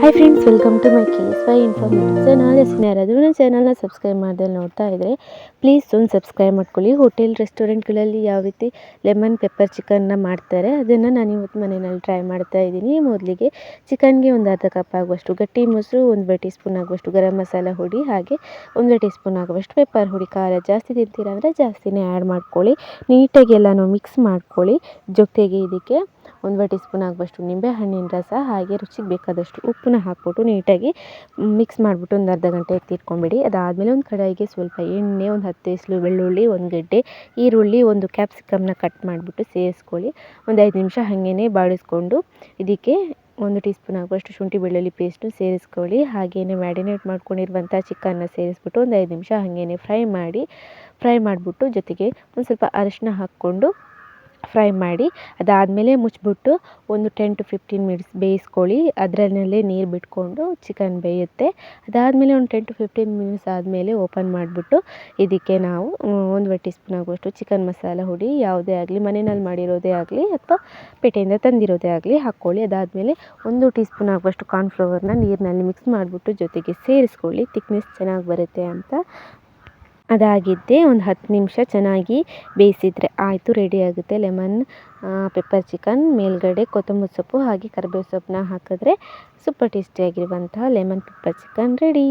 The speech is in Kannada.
Hi friends welcome to my K S Y informative channel ಹೆಸರು ಯಾರಾದರೂ ನನ್ನ ಚಾನಲ್ನ ಸಬ್ಸ್ಕ್ರೈಬ್ ಮಾಡ್ದೆ ನೋಡ್ತಾ ಇದ್ದರೆ ಪ್ಲೀಸ್ ಒಂದು ಸಬ್ಸ್ಕ್ರೈಬ್ ಮಾಡ್ಕೊಳ್ಳಿ. ಹೋಟೆಲ್ ರೆಸ್ಟೋರೆಂಟ್ಗಳಲ್ಲಿ ಯಾವ ರೀತಿ ಲೆಮನ್ ಪೆಪ್ಪರ್ ಚಿಕನ್ನ ಮಾಡ್ತಾರೆ, ಅದನ್ನು ನಾನು ಇವತ್ತು ಮನೆಯಲ್ಲಿ ಟ್ರೈ ಮಾಡ್ತಾ ಇದ್ದೀನಿ. ಮೊದಲಿಗೆ ಚಿಕನ್ಗೆ ಒಂದು ಅರ್ಧ ಕಪ್ ಆಗುವಷ್ಟು ಗಟ್ಟಿ ಮೊಸರು, ಒಂದು ಟೀ ಸ್ಪೂನ್ ಆಗುವಷ್ಟು ಗರಂ ಮಸಾಲ ಹುಡಿ, ಹಾಗೆ ಒಂದು ಟೀ ಸ್ಪೂನ್ ಆಗುವಷ್ಟು ಪೆಪ್ಪರ್ ಹುಡಿ. ಖಾರ ಜಾಸ್ತಿ ತಿಂತೀರ ಅಂದರೆ ಜಾಸ್ತಿನೇ ಆ್ಯಡ್ ಮಾಡ್ಕೊಳ್ಳಿ. ನೀಟಾಗಿ ಎಲ್ಲನೂ ಮಿಕ್ಸ್ ಮಾಡ್ಕೊಳ್ಳಿ. ಜೊತೆಗೆ ಇದಕ್ಕೆ ಒಂದು ಟೀ ಸ್ಪೂನ್ ಆಗುವಷ್ಟು ನಿಂಬೆ ಹಣ್ಣಿನ ರಸ ಹಾಗೆ ರುಚಿಗೆ ಬೇಕಾದಷ್ಟು ಉಪ್ಪನ್ನ ಹಾಕಿಬಿಟ್ಟು ನೀಟಾಗಿ ಮಿಕ್ಸ್ ಮಾಡಿಬಿಟ್ಟು ಒಂದು ಅರ್ಧ ಗಂಟೆ ಎತ್ತಿಟ್ಕೊಂಡ್ಬಿಡಿ ಅದಾದಮೇಲೆ ಒಂದು ಕಡಾಯಿಗೆ ಸ್ವಲ್ಪ ಎಣ್ಣೆ, ಒಂದು ಹತ್ತು ಇಸ್ಲು ಬೆಳ್ಳುಳ್ಳಿ, ಒಂದು ಗೆಡ್ಡೆ, ಈರುಳ್ಳಿ, ಒಂದು ಕ್ಯಾಪ್ಸಿಕಮ್ನ ಕಟ್ ಮಾಡಿಬಿಟ್ಟು ಸೇರಿಸ್ಕೊಳ್ಳಿ. ಒಂದು ಐದು ನಿಮಿಷ ಹಾಗೇ ಬಾಡಿಸ್ಕೊಂಡು ಇದಕ್ಕೆ ಒಂದು ಟೀ ಸ್ಪೂನ್ ಆಗುವಷ್ಟು ಶುಂಠಿ ಬೆಳ್ಳುಳ್ಳಿ ಪೇಸ್ಟು ಸೇರಿಸ್ಕೊಳ್ಳಿ. ಹಾಗೆಯೇ ಮ್ಯಾರಿನೇಟ್ ಮಾಡ್ಕೊಂಡಿರುವಂಥ ಚಿಕನ್ನ ಸೇರಿಸ್ಬಿಟ್ಟು ಒಂದು ಐದು ನಿಮಿಷ ಹಾಗೇ ಫ್ರೈ ಮಾಡಿ, ಫ್ರೈ ಮಾಡಿಬಿಟ್ಟು ಜೊತೆಗೆ ಒಂದು ಸ್ವಲ್ಪ ಅರಿಶಿನ ಹಾಕ್ಕೊಂಡು ಫ್ರೈ ಮಾಡಿ, ಅದಾದಮೇಲೆ ಮುಚ್ಚಿಬಿಟ್ಟು ಒಂದು ಟೆನ್ ಟು ಫಿಫ್ಟೀನ್ ಮಿನಿಟ್ಸ್ ಬೇಯಿಸ್ಕೊಳ್ಳಿ. ಅದರಲ್ಲೇ ನೀರು ಬಿಟ್ಕೊಂಡು ಚಿಕನ್ ಬೇಯುತ್ತೆ. ಅದಾದಮೇಲೆ ಒಂದು ಟೆನ್ ಟು ಫಿಫ್ಟೀನ್ ಮಿನಿಟ್ಸ್ ಆದಮೇಲೆ ಓಪನ್ ಮಾಡಿಬಿಟ್ಟು ಇದಕ್ಕೆ ನಾವು ಒಂದು ಟೀ ಸ್ಪೂನ್ ಆಗುವಷ್ಟು ಚಿಕನ್ ಮಸಾಲ ಹುಡಿ, ಯಾವುದೇ ಆಗಲಿ, ಮನೆಯಲ್ಲಿ ಮಾಡಿರೋದೇ ಆಗಲಿ ಅಥವಾ ಪೇಟೆಯಿಂದ ತಂದಿರೋದೇ ಆಗಲಿ ಹಾಕ್ಕೊಳ್ಳಿ. ಅದಾದಮೇಲೆ ಒಂದು ಟೀ ಸ್ಪೂನ್ ಆಗುವಷ್ಟು ಕಾರ್ನ್ಫ್ಲವರ್ನ ನೀರಿನಲ್ಲಿ ಮಿಕ್ಸ್ ಮಾಡಿಬಿಟ್ಟು ಜೊತೆಗೆ ಸೇರಿಸ್ಕೊಳ್ಳಿ. ತಿಕ್ನೆಸ್ ಚೆನ್ನಾಗಿ ಬರುತ್ತೆ ಅಂತ ಅದಾಗಿದ್ದೆ ಒಂದು ಹತ್ತು ನಿಮಿಷ ಚೆನ್ನಾಗಿ ಬೇಯಿಸಿದರೆ ಆಯಿತು ರೆಡಿ ಆಗುತ್ತೆ. ಲೆಮನ್ ಪೆಪ್ಪರ್ ಚಿಕನ್ ಮೇಲುಗಡೆ ಕೊತ್ತಂಬರಿ ಸೊಪ್ಪು ಹಾಗೆ ಕರಿಬೇವು ಸೊಪ್ಪನ್ನ ಹಾಕಿದ್ರೆ ಸೂಪರ್ ಟೇಸ್ಟಿಯಾಗಿರುವಂತಹ ಲೆಮನ್ ಪೆಪ್ಪರ್ ಚಿಕನ್ ರೆಡಿ